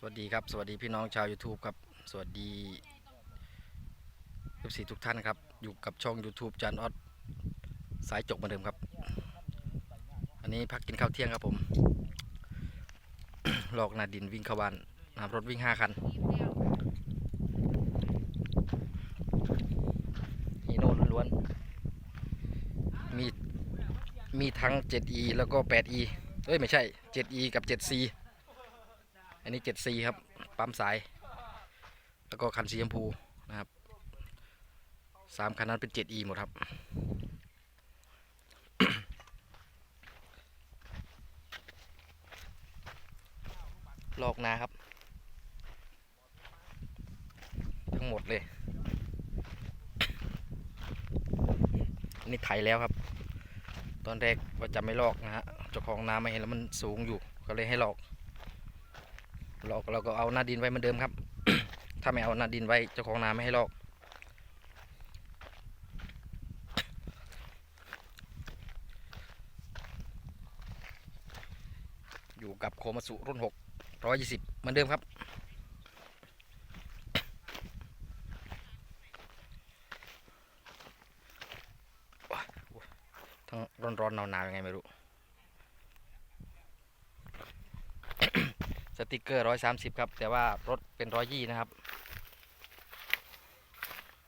สวัสดีครับ สวัสดีพี่น้องชาว YouTube ครับ สวัสดีทุกสีทุกท่านครับ อยู่กับช่อง YouTube จานออดสายจกเหมือนเดิมครับ อันนี้พักกินข้าวเที่ยงครับผม หลอกนาดินวิ่งเข้าบ้านนะครับรถวิ่ง5คันฮีโน่ล้วนๆมีมีทั้ง 7E แล้วก็ 8E เอ้ย ไม่ใช่ 7E กับ 7C อันนี้ 7C ครับ ปั๊มสาย แล้วก็คันสีชมพูนะครับสามคันนั้นเป็น 7E หมดครับ ลอกนาครับ ทั้งหมดเลย อันนี้ไถแล้วครับ ตอนแรกว่าจะไม่ลอกนะฮะเจ้าของนาไม่เห็นแล้วมันสูงอยู่ก็เลยให้ลอก ลอกเราก็เอาหน้าดินไว้เหมือนเดิมครับ ถ้าไม่เอาหน้าดินไว้เจ้าของนาไม่ให้ลอกอยู่กับโคมาสุรุ่น 6 120 เหมือนเดิมครับ ทั้งร้อนๆหนาวๆยังไงไม่รู้ สติกเกอร์ร้อยสามสิบครับ แต่ว่ารถเป็นร้อยยี่นะครับ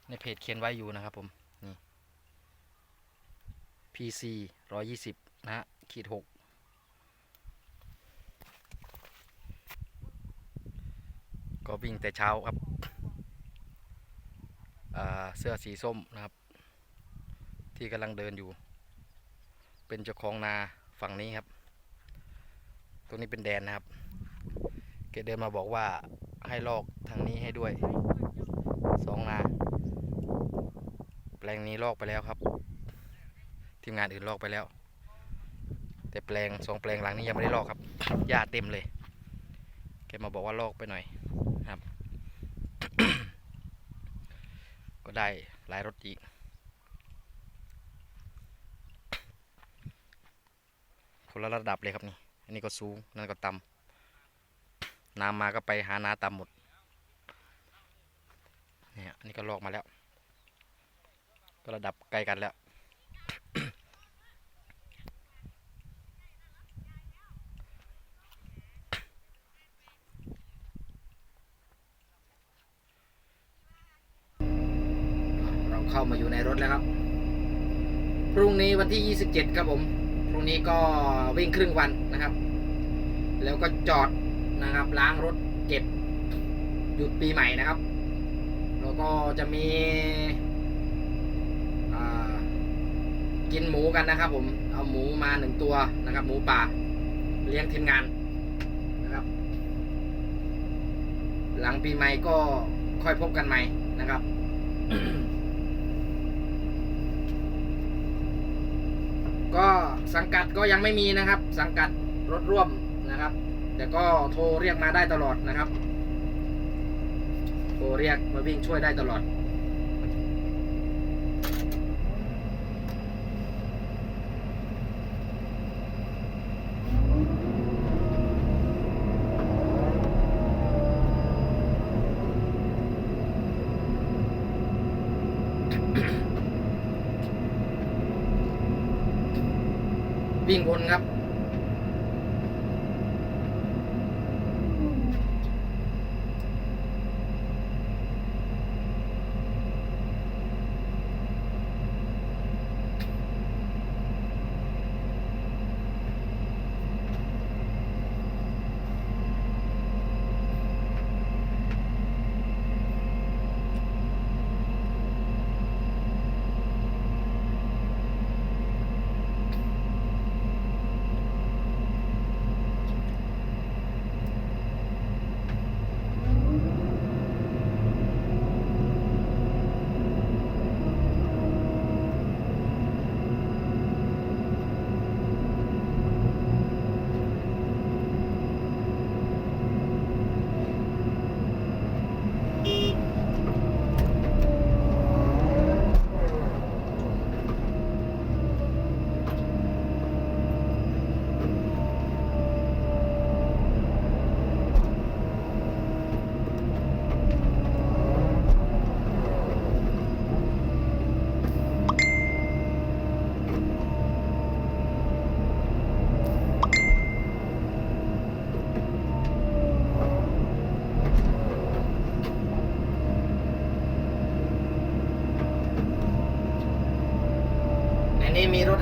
ในเพจเขียนไว้อยู่นะครับผม นี่ PC ร้อยยี่สิบนะฮะ ขีดหกก็วิ่งแต่เช้าครับ เสื้อสีส้มนะครับ ที่กำลังเดินอยู่ เป็นเจ้าของนาฝั่งนี้ครับ ตรงนี้เป็นแดนนะครับ แกเดินมาบอกว่าให้ลอกทางนี้ให้ด้วยสองนาแปลงนี้ลอกไปแล้วครับ ทีมงานอื่นลอกไปแล้ว แต่แปลงสองแปลงหลังนี้ยังไม่ได้ลอกครับหญ้าเต็มเลย แกมาบอกว่าลอกไปหน่อยครับ ก็ได้หลายรถอีกคนละระดับเลยครับนี่ อันนี้ก็สูง นั่นก็ต่ำ น้ำมาก็ไปหานาตามหมดเนี่ยอันนี้ก็ลอกมาแล้ว ก็ระดับใกล้กันแล้วเราเข้ามาอยู่ในรถแล้วครับ พรุ่งนี้วันที่ 27 ครับผม พรุ่งนี้ก็วิ่งครึ่งวันนะครับ แล้วก็จอด นะครับ ล้างรถเก็บหยุดปีใหม่นะครับ แล้วก็จะมีกินหมูกันนะครับ ผมเอาหมูมาหนึ่งตัวนะครับ หมูป่า เลี้ยงทีมงานนะครับ หลังปีใหม่ก็ค่อยพบกันใหม่นะครับก็สังกัดก็ยังไม่มีนะครับ สังกัดรถร่วมนะครับ แต่ก็โทรเรียกมาได้ตลอดนะครับ โทรเรียกมาวิ่งช่วยได้ตลอดวิ่งวนครับ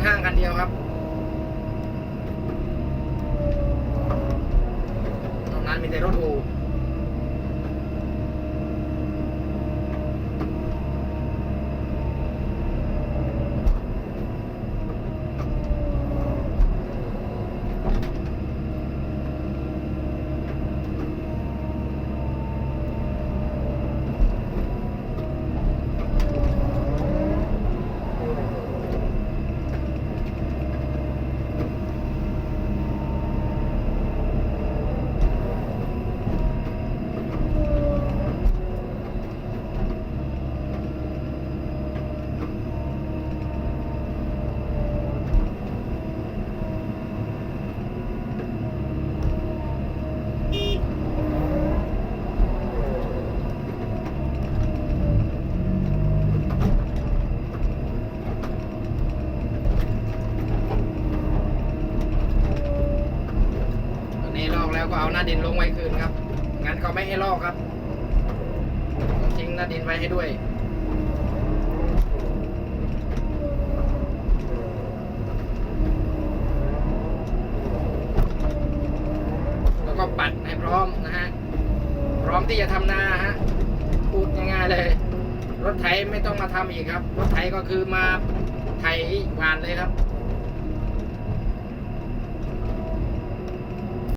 ถห้างคันเดียวครับตรงนั้นมีแต่รถอู ดินลงไว้คืนครับ งั้นเขาไม่ให้ลอกครับ ทิ้งหน้าดินไว้ให้ด้วยแล้วก็ปัดให้พร้อมนะฮะ พร้อมที่จะทำนาฮะ พูดง่ายๆเลย รถไถไม่ต้องมาทำอีกครับ รถไถก็คือมาไถหวานเลยครับ